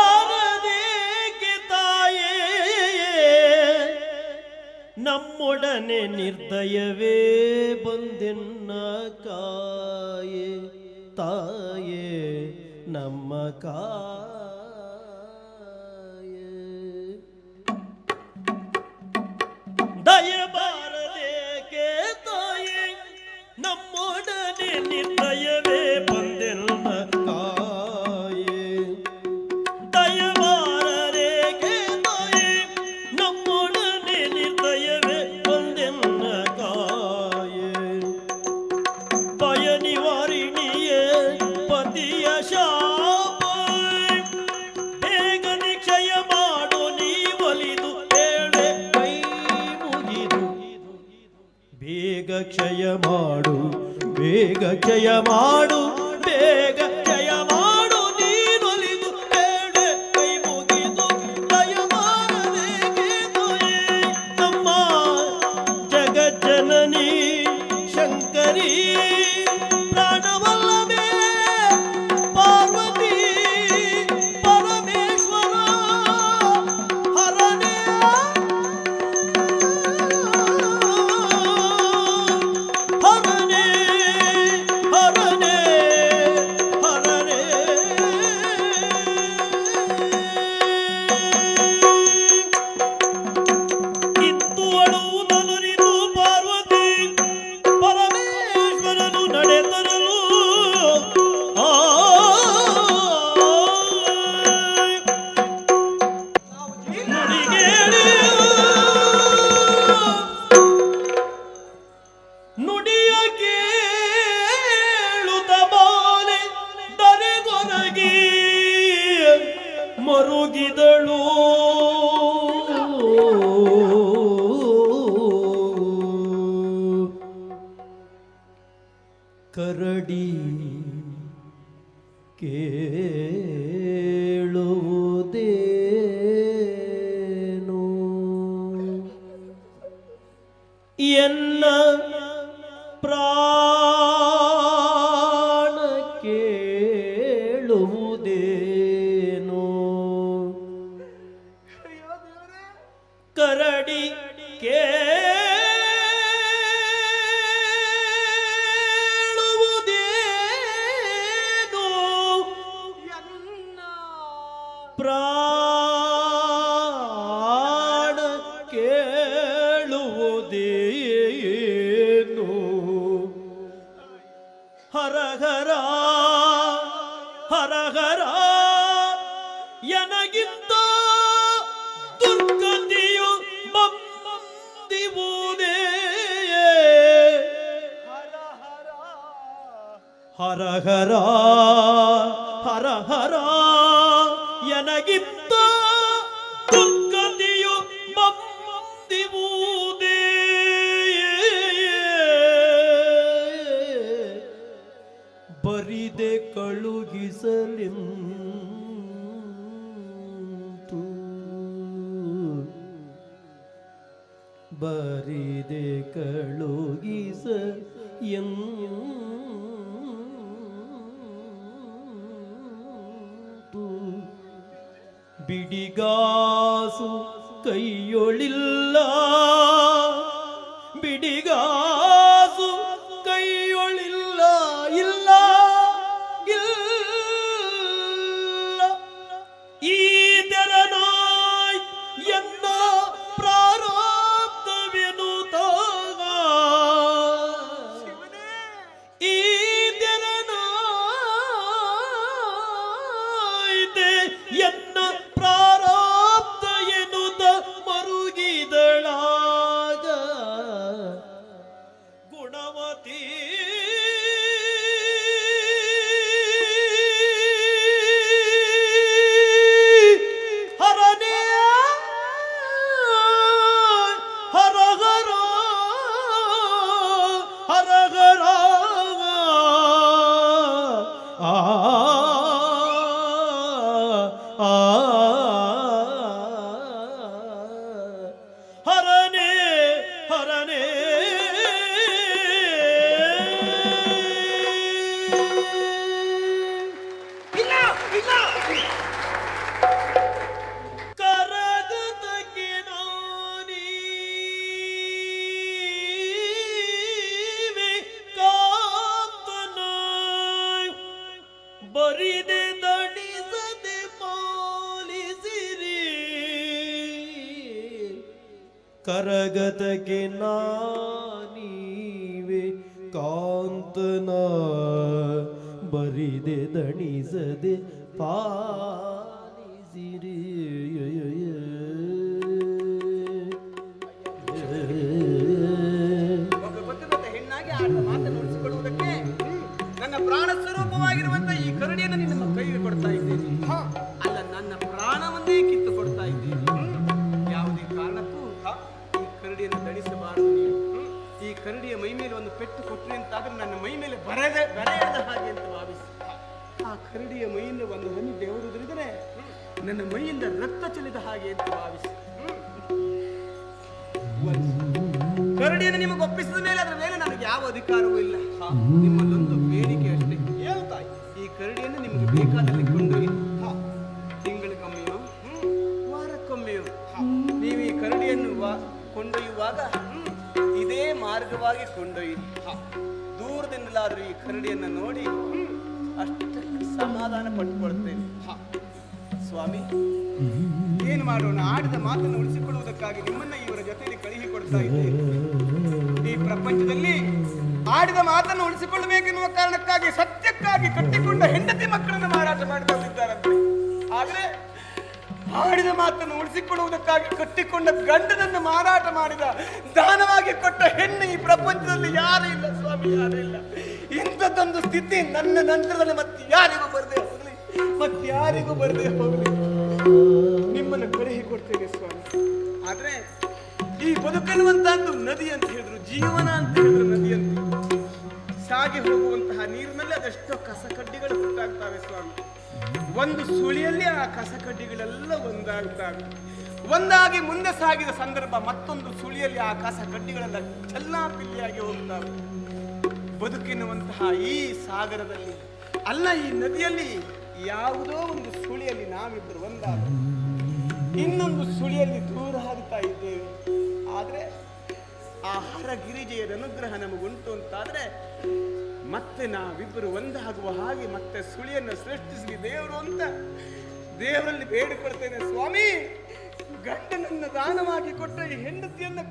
ದಯಬಾರದೇಕೆ ತಾಯೇ ನಮ್ಮೊಡನೆ ನಿರ್ದಯವೇ ಬಂದೆನ್ನ ಕಾಯೇ ತಾಯೇ ನಮ್ಮ ಕಾ ಕ್ಷಯ ಮಾಡು ಬೇಗ ಕ್ಷಯ ಮಾಡು. ಕರಡಿ ಕೇಳುವುದೇನು? ಎನ್ನ ಪ್ರಾ ಹರಹರ. ಎನಗಿದ್ದ ದುರ್ಗತಿಯು ಬಂದಿವುದೇ. ಹರಹರ ಹರಹರ ಎನಗಿದ್ದ ಕಳುಗಿಸಲಿಂತು ಬರಿದೆ ಕಳುಗಿಸ ಎಂತು ಬಿಡಿಗಾಸು ಕೈಯೊಳಿಲ್ಲ. ಬಿಡಿಗಾ ಕರಗತಕ್ಕೆ ನಾನೀವೆ ಕಾಂತನ ಬರಿದೆ ದಣಿಸದೆ ಪಾಲಿಸಿರಿ. ಹೆಣ್ಣಾಗಿ ಆಡಿದ ಮಾತನ್ನು ಉಳಿಸಿಕೊಳ್ಳುವುದಕ್ಕೆ ಬರೆದ, ಬರೆಯದ ಹಾಗೆ ಅಂತ ಭಾವಿಸಿ. ಆ ಕರಡಿಯ ಮೈಯಿಂದ ಒಂದು ಹನಿ ಬೆವರುವುದರಿದರೆ ನನ್ನ ಮೈಯಿಂದ ರಕ್ತ ಚೆಲ್ಲಿದ ಹಾಗೆ ಅಂತ ಭಾವಿಸಿ. ಕರಡಿಯನ್ನು ನಿಮಗೆ ಒಪ್ಪಿಸಿದ ಮೇಲೆ ಅದರ ಮೇಲೆ ನನಗೆ ಯಾವ ಅಧಿಕಾರವೂ ಇಲ್ಲ. ನಿಮ್ಮಲ್ಲೊಂದು ಬೇಡಿಕೆ ಅಷ್ಟೇ. ಹೇಳ್ತಾ ಈ ಕರಡಿಯನ್ನು ನಿಮಗೆ ಬೇಕಾದಲ್ಲಿ ಕೊಂಡೊಯ್ಯಿ. ತಿಂಗಳಿಗೊಮ್ಮೆಯೋ, ವಾರಕ್ಕೊಮ್ಮೆಯೋ ನೀವು ಈ ಕರಡಿಯನ್ನು ಕೊಂಡೊಯ್ಯುವಾಗ ಇದೇ ಮಾರ್ಗವಾಗಿ ಕೊಂಡೊಯ್ಯಿ ದೂರದಿಂದಲಾದರೂ ಈ ಕರಡಿಯನ್ನು ನೋಡಿ ಅಷ್ಟಕ್ಕೆ ಸಮಾಧಾನ ಪಟ್ಟುಕೊಳ್ತೇನೆ ಸ್ವಾಮಿ ಏನು ಮಾಡೋಣ? ಆಡಿದ ಮಾತನ್ನು ಉಳಿಸಿಕೊಳ್ಳುವುದಕ್ಕಾಗಿ ನಿಮ್ಮನ್ನ ಇವರ ಜೊತೆಯಲ್ಲಿ ಕಳುಹಿ ಕೊಡ್ತಾ ಇದ್ದೇನೆ. ಈ ಪ್ರಪಂಚದಲ್ಲಿ ಆಡಿದ ಮಾತನ್ನು ಉಳಿಸಿಕೊಳ್ಳಬೇಕೆನ್ನುವ ಕಾರಣಕ್ಕಾಗಿ ಸತ್ಯಕ್ಕಾಗಿ ಕಟ್ಟಿಕೊಂಡ ಹೆಂಡತಿ ಮಕ್ಕಳನ್ನು ಮಾರಾಟ ಮಾಡಿದವರಿದ್ದಾರಂತೆ ಆದ್ರೆ ಆಡಿದ ಮಾತನ್ನು ಉಳಿಸಿಕೊಳ್ಳುವುದಕ್ಕಾಗಿ ಕಟ್ಟಿಕೊಂಡ ಗಂಡನನ್ನು ಮಾರಾಟ ಮಾಡಿದ, ದಾನವಾಗಿ ಕೊಟ್ಟ ಹೆಣ್ಣು ಈ ಪ್ರಪಂಚದಲ್ಲಿ ಯಾರೂ ಇಲ್ಲ, ಸ್ವಾಮಿ, ಯಾರೂ ಇಲ್ಲ. ಇಂಥದ್ದೊಂದು ಸ್ಥಿತಿ ನನ್ನ ನಂತರದಲ್ಲಿ ಮತ್ತೆ ಯಾರಿಗೂ ಬರದೆ ಹೋಗಲಿ, ಮತ್ತೆ ಯಾರಿಗೂ ಬರದೆ ಹೋಗಲಿ. ನಿಮ್ಮನ್ನು ಕರೆಹಿ ಕೊಡ್ತೇನೆ, ಸ್ವಾಮಿ. ಆದ್ರೆ ಈ ಬದುಕನ್ನುವಂತಹದ್ದು ನದಿ ಅಂತ ಹೇಳಿದ್ರು, ಜೀವನ ಅಂತ ಹೇಳಿದ್ರು ನದಿ ಅಂತ. ಸಾಗಿ ಹೋಗುವಂತಹ ನೀರಿನಲ್ಲಿ ಅದೆಷ್ಟೋ ಕಸ ಕಡ್ಡಿಗಳು ಹುಟ್ಟಾಗ್ತವೆ ಸ್ವಾಮಿ. ಒಂದು ಸುಳಿಯಲ್ಲಿ ಆ ಕಸ ಕಡ್ಡಿಗಳೆಲ್ಲ ಒಂದಾಗ್ತವೆ. ಒಂದಾಗಿ ಮುಂದೆ ಸಾಗಿದ ಸಂದರ್ಭ ಮತ್ತೊಂದು ಸುಳಿಯಲ್ಲಿ ಆ ಕಸ ಕಡ್ಡಿಗಳೆಲ್ಲ ಚಲ್ಲಾಪಿಲ್ಲಿಯಾಗಿ ಹೋಗ್ತವೆ. ಬದುಕಿನ್ನುವಂತಹ ಈ ಸಾಗರದಲ್ಲಿ, ಅಲ್ಲ ಈ ನದಿಯಲ್ಲಿ ಯಾವುದೋ ಒಂದು ಸುಳಿಯಲ್ಲಿ ನಾವಿಬ್ಬರು ಒಂದಾದ ಇನ್ನೊಂದು ಸುಳಿಯಲ್ಲಿ ದೂರ ಆಗ್ತಾ ಇದ್ದೇವೆ. ಆದ್ರೆ ಆ ಹರಗಿರಿಜೆಯರ ಅನುಗ್ರಹ ನಮಗುಂಟು ಅಂತಾದ್ರೆ ಮತ್ತೆ ನಾವಿಬ್ಬರು ಒಂದಾಗುವ ಹಾಗೆ ಮತ್ತೆ ಸುಳಿಯನ್ನು ಸೃಷ್ಟಿಸಲಿ ದೇವರು ಅಂತ ದೇವರಲ್ಲಿ ಬೇಡಿಕೊಡ್ತೇನೆ ಸ್ವಾಮಿ ಗಂಡನನ್ನು ದಾನವಾಗಿ ಕೊಟ್ಟ ಈ ಹೆಂಡತಿಯನ್ನು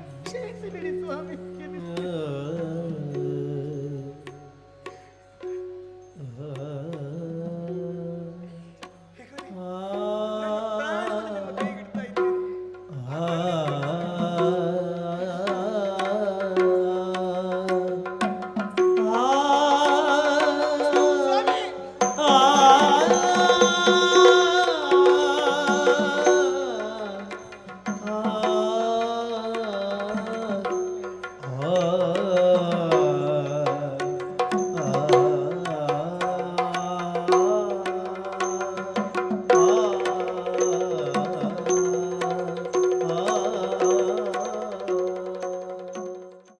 ಸ್ವಾಮಿ.